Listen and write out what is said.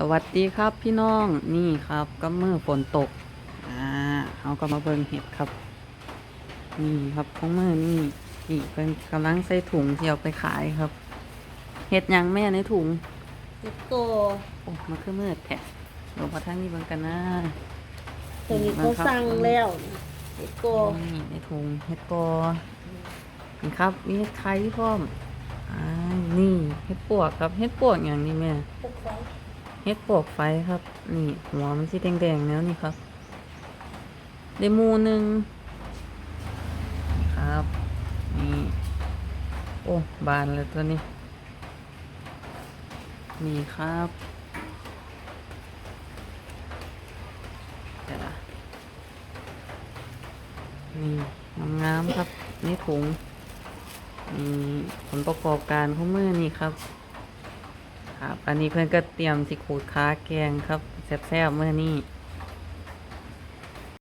สวัสดีครับพี่น้องนี่ครับก็เมื่อฝนตกอ่าเขาก็มาเบิ่งเห็ดครับ นี่ครับของมือนี่นี่เป็นกำลังใส่ถุงที่เอาไปขายครับ เห็ดหยังแม่ในถุงเฮ็ดโกโอ้มาคือมืดแท้ลงมาทางนี้เบิ่งกันนะตัวนี้เขาสั่งแล้วเฮ็ดโกนี่ในถุงเห็ดกอนี่ครับมีเห็ดไข่พร้อมอ่านี่เห็ดปวกครับเห็ดปวกอย่างนี้แม่พวกเขาเฮ็ดปลวกไฟครับ นี่หัวมันสีแดงๆแล้วนี่ครับเดมูหนึ่งครับนี่โอ้บานเลยตัวนี้ นี่ครับเดี๋ยวนะนี่งามครับนี่ถุงนี่ผลประกอบการของมือนี่ครับ ครับ อันนี้เพื่อนก็เตรียมสิขูดค้าแกงครับแซ่บๆเมื่อนี้